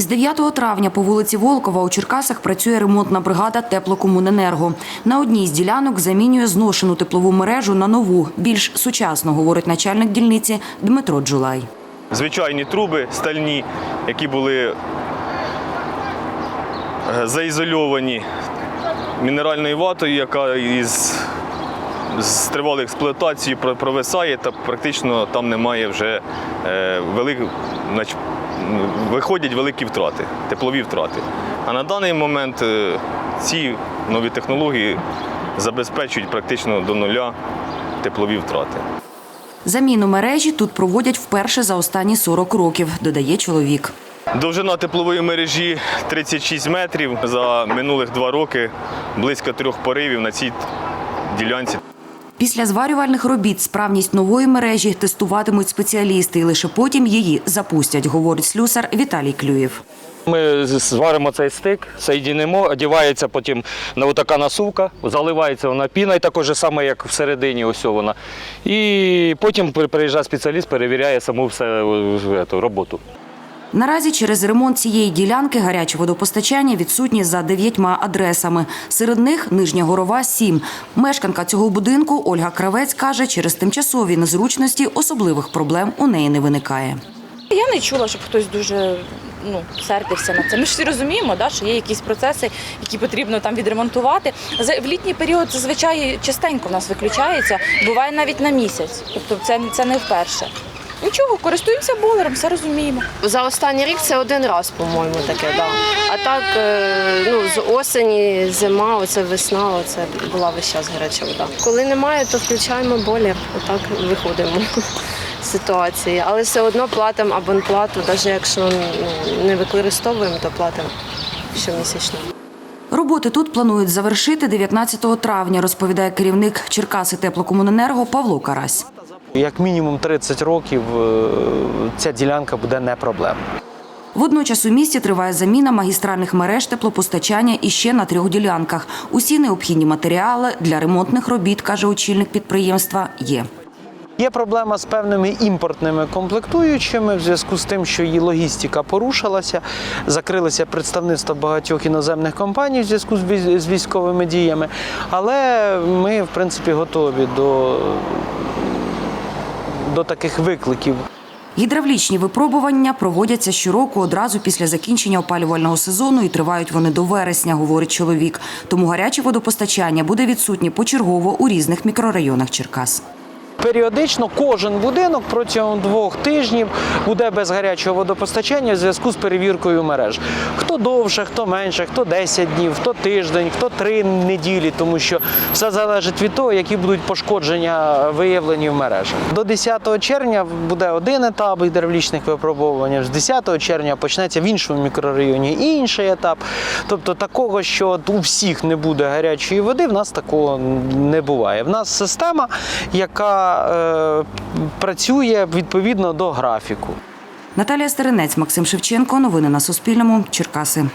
Із 9 травня по вулиці Волкова у Черкасах працює ремонтна бригада Теплокомуненерго. На одній з ділянок замінює зношену теплову мережу на нову, більш сучасну, говорить начальник дільниці Дмитро Джулай. звичайні труби стальні, які були е, заізольовані мінеральною ватою, яка із з тривалої експлуатації про- провисає, та практично там немає вже е, велик, нач- м, виходять великі втрати, теплові втрати. А на даний момент е, ці нові технології забезпечують практично до нуля теплові втрати. Заміну мережі тут проводять вперше за останні 40 років, додає чоловік. Довжина теплової мережі 36 метрів. За минулих два роки близько трьох поривів на цій ділянці. Після зварювальних робіт справність нової мережі тестуватимуть спеціалісти і лише потім її запустять, говорить слюсар Віталій Клюєв. Ми зваримо цей стик, соєдінимо, одягається потім на отака насувка, заливається вона піна, і також саме, як всередині, ось вона. І потім приїжджає спеціаліст, перевіряє саму все, е, роботу. Наразі через ремонт цієї ділянки гаряче водопостачання відсутні за дев'ятьма адресами. Серед них Нижня Горова 7. Мешканка цього будинку Ольга Кравець каже, через тимчасові незручності особливих проблем у неї не виникає. Я не чула, щоб хтось дуже ну, сердився на це. Ми ж всі розуміємо, да, що є якісь процеси, які потрібно там відремонтувати. В літній період зазвичай частенько в нас виключається, буває навіть на місяць. Тобто це, це не вперше. Нічого, користуємося бойлером, все розуміємо. За останній рік це один раз, по-моєму, таке, да. А так, е, ну, з осені, зима, оце весна, оце була весь час гаряча вода. Коли немає, то включаємо бойлер, отак виходимо з ситуації. Але все одно платимо абонплату, навіть якщо ну, не використовуємо, то платимо щомісячно. Роботи тут планують завершити 19 травня, розповідає керівник Черкаси теплокомуненерго Павло Карась. Як мінімум 30 років е, ця ділянка буде не проблема. Водночас у місті триває заміна магістральних мереж теплопостачання іще на трьох ділянках. Усі необхідні матеріали для ремонтних робіт, каже очільник підприємства, є. Є проблема з певними імпортними комплектуючими в зв'язку з тим, що її логістика порушилася, закрилися представництва багатьох іноземних компаній в зв'язку з військовими діями. Але ми, в принципі, готові до, до таких викликів. Гідравлічні випробування проводяться щороку одразу після закінчення опалювального сезону і тривають вони до вересня, говорить чоловік. Тому гаряче водопостачання буде відсутнє почергово у різних мікрорайонах Черкас. Періодично кожен будинок протягом двох тижнів буде без гарячого водопостачання в зв'язку з перевіркою мереж. Хто довше, хто менше, хто 10 днів, хто тиждень, хто 3 неділі, тому що все залежить від того, які будуть пошкодження виявлені в мережах. До 10 червня буде один етап гідравлічних випробовувань, з 10 червня почнеться в іншому мікрорайоні інший етап. Тобто такого, що у всіх не буде гарячої води, в нас такого не буває. В нас система, е, працює відповідно до графіку. Наталія Стеренець, Максим Шевченко. Новини на Суспільному. Черкаси.